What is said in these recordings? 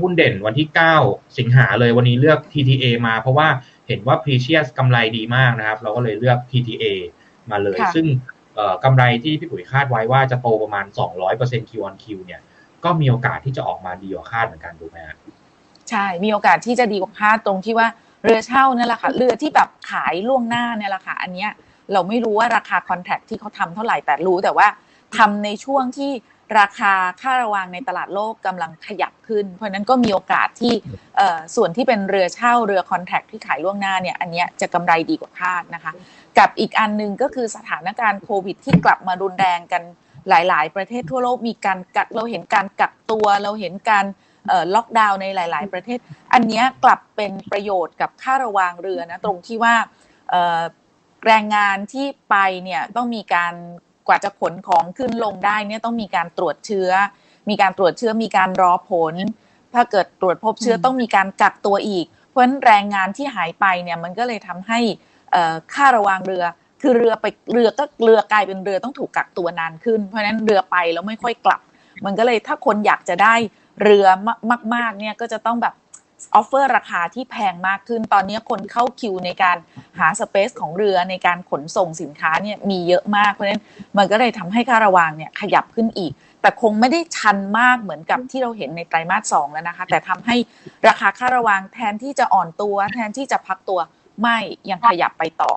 หุ้นเด่นวันที่ 9 สิงหาเลยวันนี้เลือก TTA มาเพราะว่าเห็นว่า Precious กำไรดีมากนะครับ เราก็เลยเลือก TTA มาเลยค่ะซึ่งเอ่อกำไรที่พี่ปุ๋ยคาดไว้ว่าจะโตประมาณ 200% Q on Q เนี่ยก็มีโอกาสที่จะออกมาดีกว่าคาดเหมือนกันถูกไหมฮะใช่ มีโอกาสที่จะดีกว่าคาดตรงที่ว่าเรือเช่านั่นแหละค่ะ เรือที่แบบขายล่วงหน้าเนี่ยแหละค่ะ อันเนี้ยเราไม่รู้ว่าราคาคอนแทคที่เขาทำเท่าไหร่แต่รู้แต่ว่าทำในช่วงที่ ราคาค่าระวางในตลาดโลกกำลังขยับขึ้น เพราะนั้นก็มีโอกาสที่ส่วนที่เป็นเรือเช่าเรือคอนแทคที่ขายล่วงหน้าเนี่ยอันนี้จะกำไรดีกว่าคาดนะคะ กับอีกอันหนึ่งก็คือสถานการณ์โควิด ที่กลับมารุนแรงกันหลาย ๆ ประเทศทั่วโลกมีการกักเราเห็นการกักตัวเราเห็นการล็อกดาวน์ในหลาย ๆ ประเทศ อันนี้กลับเป็นประโยชน์กับค่าระวางเรือนะตรงที่ว่าแรงงานที่ไปเนี่ยต้องมีการ กว่าจะขนของขึ้นลงได้เนี่ยต้องมีการตรวจเชื้อ มีการตรวจเชื้อมีการรอผล ถ้าเกิดตรวจพบเชื้อต้องมีการกักตัวอีก เพราะฉะนั้นแรงงานที่หายไปเนี่ยมันก็เลยทำให้เอ่อค่าระวางเรือ คือเรือไปเรือก็เรือกลายเป็นเรือต้องถูกกักตัวนานขึ้น เพราะฉะนั้นเรือไปแล้วไม่ค่อยกลับ มันก็เลยถ้าคนอยากจะได้เรือมากๆเนี่ยก็จะต้องแบบ ออฟเฟอร์ราคาที่แพงมากขึ้น ตอนนี้คนเข้าคิวในการหาสเปซของเรือในการขนส่งสินค้าเนี่ยมีเยอะมาก เพราะฉะนั้นมันก็เลยทำให้ค่าระวางเนี่ยขยับขึ้นอีก แต่คงไม่ได้ชันมากเหมือนกับที่เราเห็นในไตรมาสสองแล้วนะคะ แต่ทำให้ราคาค่าระวางแทนที่จะอ่อนตัว แทนที่จะพักตัวไม่ยังขยับไปต่อ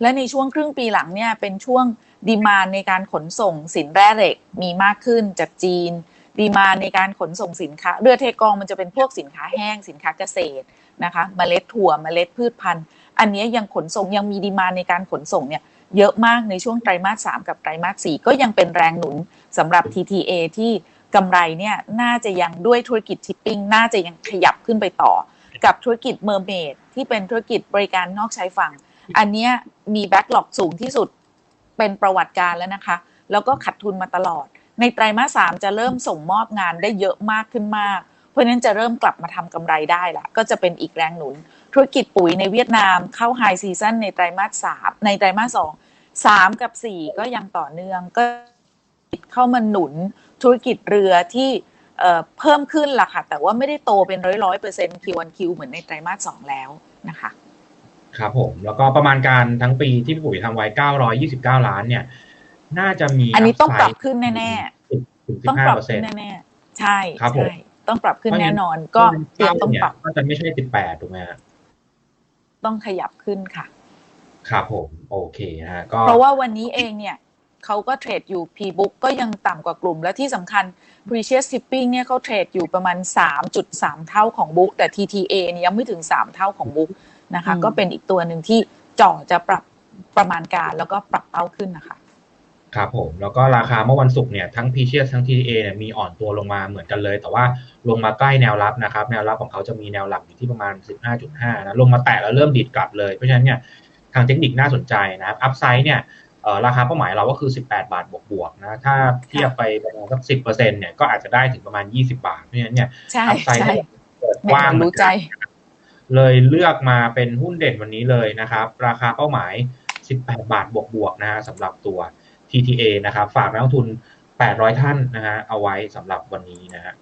และในช่วงครึ่งปีหลังเนี่ยเป็นช่วงดีมานในการขนส่งสินแร่เหล็กมีมากขึ้นจากจีน ดีมาในการขนส่งสินค้า เรือเทกองมันจะเป็นพวกสินค้าแห้งสินค้าเกษตรนะคะเมล็ดถั่วเมล็ดพืชพันธุ์ อันนี้ยังขนส่งยังมีดีมาในการขนส่งเนี่ยเยอะมากในช่วงไตรมาสสามกับไตรมาสสี่ก็ยังเป็นแรงหนุนสำหรับ TTA ที่กำไรเนี่ยน่าจะยังด้วยธุรกิจชิปปิ้งน่าจะยังขยับขึ้นไปต่อ กับธุรกิจเมอร์เมดที่เป็นธุรกิจบริการนอกชายฝั่ง อันนี้มีแบ็กหลอกสูงที่สุดเป็นประวัติการแล้วนะคะ แล้วก็ขัดทุนมาตลอด ในไตรมาสสามจะเริ่มส่งมอบงานได้เยอะมากขึ้นมาก เพราะนั้นจะเริ่มกลับมาทำกำไรได้ละก็จะเป็นอีกแรงหนุน ธุรกิจปุ๋ยในเวียดนามเข้าไฮซีซันในไตรมาสสามในไตรมาสสองสามกับสี่ก็ยังต่อเนื่องก็เข้ามาหนุนธุรกิจเรือที่เเพิ่มขึ้นล่ะค่ะ แต่ว่าไม่ได้โตเป็นร้อยร้อยเปอร์เซ็นต์คิววันคิวเหมือนในไตรมาสสองแล้วนะคะ ครับผม แล้วก็ประมาณการทั้งปีที่พี่ปุ๋ยทำไว้ 929 ล้านเนี่ย น่าจะมี อันนี้ต้องปรับ upside ขึ้นแน่10ถึงๆต้องปรับ15เปอร์เซ็ขึ้นนต์แน่ๆใช่ครับผมใช่ต้องปรับขึ้นแน่นอน ก็เตรียมต้องปรับก็จะไม่ใช่18ถูกไหมฮะต้องขยับขึ้นค่ะ ครับผม โอเคนะฮะก็เพราะว่าวันนี้เองเนี่ยเขาก็เทรดอยู่ P-book ก็ยังต่ำกว่ากลุ่ม และที่สำคัญ Precious Shipping เนี่ยเขาเทรดอยู่ประมาณ 3.3 เท่าของ book แต่ TTA เนี่ยยังไม่ถึง 3 เท่าของ book นะคะอืมก็เป็นอีกตัวหนึ่งที่จ่อจะปรับประมาณการแล้วก็ปรับเป้าขึ้นนะคะ ครับผมแล้วก็ราคาเมื่อวันศุกร์เนี่ยทั้ง p ีเชียทั้ง TTA เนี่ยมีอ่อนตัวลงมาเหมือนกันเลย แต่ว่าลงมาใกล้แนวรับนะครับ แนวรับของเขาจะมีแนวรับอยู่ที่ประมาณ 15.5 นะลงมาแตะแล้วเริ่มดีดกลับเลยเพราะฉะนั้นเนี่ยทางเทคนิคน่าสนใจนะครับอัพไซด์เนี่ยเอ่อราคาเป้าหมายเราก็คือ 18 บาทบวกๆนะถ้าเทียบไปประมาณสัก10%เนี่ยก็อาจจะได้ถึงประมาณ 20 บาทเพราะฉะนั้นเนี่ยใช่อัพไซด์ใช่เนี่ยเปิดแหม่กว้างเหมืรู้อนใจกันเลยเลือกมาเป็นหุ้นเด่นวันนี้เลยนะครับ ราคาเป้าหมาย 18 บาทบวกๆนะฮะสำหรับตัว TTA นะครับ ฝากนักลงทุน 800 ท่านนะฮะเอาไว้สำหรับวันนี้นะฮะ